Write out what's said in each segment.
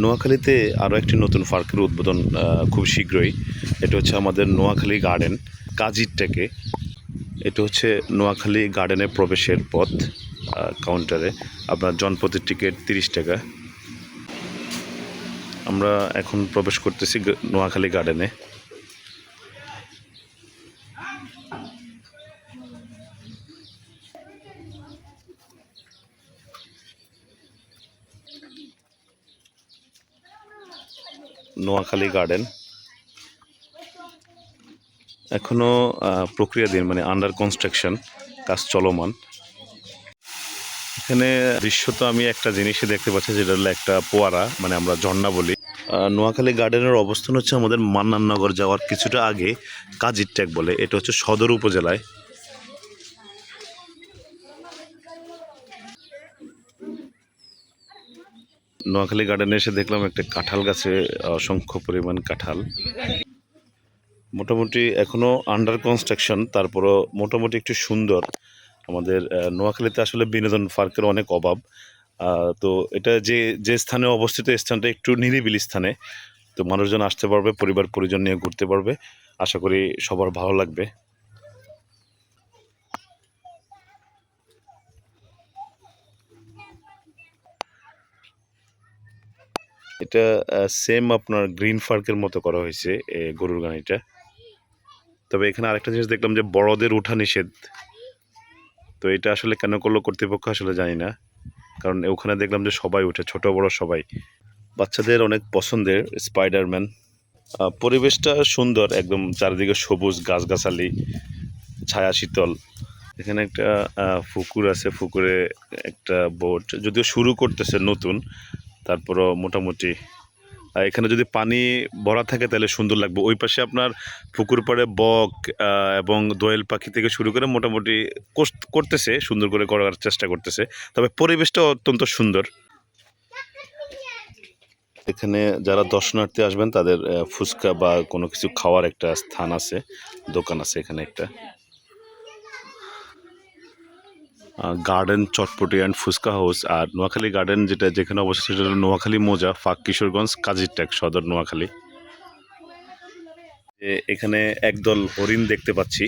নোয়াখালীতে আরও একটি নতুন পার্কের উদ্বোধন খুব শীঘ্রই। এটা হচ্ছে আমাদের নোয়াখালী গার্ডেন কাজির টেকে। এটা হচ্ছে নোয়াখালী গার্ডেনে প্রবেশের পথ কাউন্টারে। আপনার জনপতি টিকিট তিরিশ টাকা। আমরা এখন প্রবেশ করতেছি নোয়াখালী গার্ডেনে। নোয়াখালী গার্ডেন এখনও আহ, প্রক্রিয়াধীন মানে আন্ডার কনস্ট্রাকশন কাজ চলমান। এখানে দৃশ্য তো আমি একটা জিনিসই দেখতে পাচ্ছি যেটা হলো একটা পোয়ারা মানে আমরা ঝর্ণা বলি। নোয়াখালী গার্ডেনের অবস্থান হচ্ছে আমাদের মান্নাননগর যাওয়ার কিছুটা আগে কাজির ট্যাগ বলে এটা হচ্ছে সদর উপজেলায়। নোয়াখালী গার্ডেনে এসে দেখলাম একটা কাঁঠাল গাছে অসংখ্য পরিমাণ কাঁঠাল। মোটামুটি এখনও আন্ডার কনস্ট্রাকশন তারপরও মোটামুটি একটু সুন্দর। আমাদের নোয়াখালীতে আসলে বিনোদন পার্কের অনেক অভাব। তো এটা যে যে স্থানে অবস্থিত স্থানটা একটু নিরিবিলি স্থানে। তো মানুষজন আসতে পারবে পরিবার পরিজন নিয়ে ঘুরতে পারবে। আশা করি সবার ভালো লাগবে। এটা সেম আপনার গ্রিন পার্কের মতো করা হয়েছে গরুর গাড়িটা। তবে এখানে আরেকটা জিনিস দেখলাম যে বড়দের উঠা নিষেধ। তো এটা আসলে কেন করল কর্তৃপক্ষ আসলে জানি না। কারণ ওখানে দেখলাম যে সবাই উঠে, ছোট, বড় সবাই। বাচ্চাদের অনেক পছন্দের স্পাইডারম্যান পরিবেশটা সুন্দর, একদম চারিদিকে সবুজ, গাছগাছালি, ছায়া শীতল। এখানে একটা পুকুর আছে, পুকুরে একটা বোট যদিও শুরু করতেছে নতুন তারপরও মোটামুটি। এখানে যদি পানি ভরা থাকে তাহলে সুন্দর লাগবে। ওই পাশে আপনার পুকুর পাড়ে বক এবং দোয়েল পাখি থেকে শুরু করে মোটামুটি করতেছে, সুন্দর করে করার চেষ্টা করতেছে। তবে পরিবেশটা অত্যন্ত সুন্দর। এখানে যারা দর্শনার্থী আসবেন তাদের ফুচকা বা কোনো কিছু খাওয়ার একটা স্থান আছে, দোকান আছে এখানে একটা। Garden chotpoti and fuchka house R Noakhali garden যেটা যেখানে অবস্থিত সেটা হলো নোয়াখালী মোজা, ফাঁক কিশোরগঞ্জ কাজিরটেক সদর নোয়াখালী। এখানে একদল হরিণ দেখতে পাচ্ছি।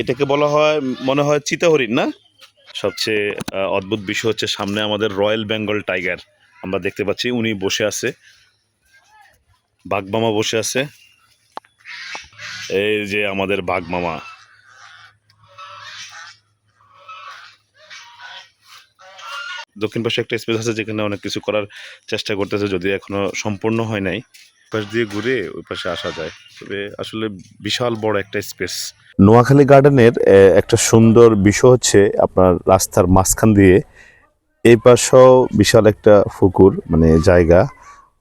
এটাকে বলা হয়, মনে হয় চিতা হরিণ না? সবচেয়ে অদ্ভুত বিষয় হচ্ছে সামনে আমাদের রয়্যাল বেঙ্গল টাইগার, আমরা দেখতে পাচ্ছি, উনি বসে আছে। বাঘমামা বসে আছে। এই যে আমাদের বাঘমামা। দক্ষিণ পাশে একটা স্পেস আছে যেখানে অনেক কিছু করার চেষ্টা করতেছে, যদিও এখনও সম্পূর্ণ হয় নাই। পাশ দিয়ে ঘুরে ওই পাশে আসা যায়। তবে আসলে বিশাল বড় একটা স্পেস নোয়াখালী গার্ডেনের একটা সুন্দর বিষয় হচ্ছে আপনার রাস্তার মাঝখান দিয়ে এই পাশেও বিশাল একটা পুকুর মানে জায়গা,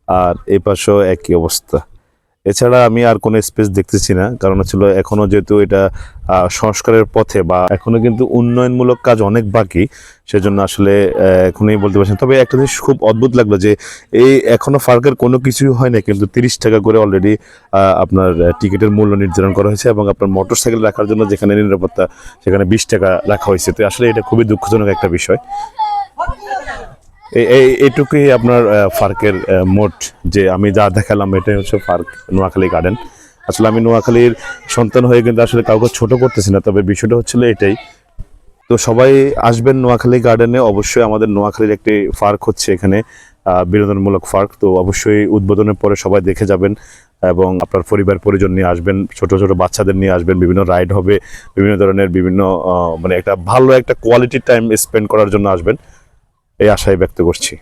আর এই পাশেও একই অবস্থা। এছাড়া আমি আর কোনো স্পেস দেখতেছি না। কারণ ছিল এখনও যেহেতু এটা সংস্কারের পথে বা এখনও কিন্তু উন্নয়নমূলক কাজ অনেক বাকি, সেজন্য আসলে এখনই বলতে পারছি না। তবে একটা জিনিস খুব অদ্ভুত লাগল যে, এই এখনও পার্কের কোনো কিছুই হয় না কিন্তু তিরিশ টাকা করে অলরেডি আপনার টিকিটের মূল্য নির্ধারণ করা হয়েছে এবং আপনার মোটর সাইকেল রাখার জন্য যেখানে নিরাপত্তা, সেখানে বিশ টাকা রাখা হয়েছে। তো আসলে এটা খুবই দুঃখজনক একটা বিষয়। এইটুকুই আপনার আহ, মোট যে আমি যা দেখালাম এটাই হচ্ছে পার্ক নোয়াখালী গার্ডেন। আসলে আমি নোয়াখালীর সন্তান হয়ে কিন্তু আসলে কাউকে ছোট করতেছি না তবে বিষয়টা হচ্ছিল এটাই। তো সবাই আসবেন নোয়াখালী গার্ডেনে অবশ্যই আমাদের নোয়াখালীর একটি পার্ক হচ্ছে এখানে বিনোদনমূলক পার্ক তো অবশ্যই উদ্বোধনের পরে সবাই দেখে যাবেন এবং আপনার পরিবার পরিজন নিয়ে আসবেন ছোট ছোট বাচ্চাদের নিয়ে আসবেন বিভিন্ন রাইড হবে বিভিন্ন ধরনের বিভিন্ন মানে একটা ভালো একটা কোয়ালিটি টাইম স্পেন্ড করার জন্য আসবেন। এই আশায় ব্যক্ত করছি।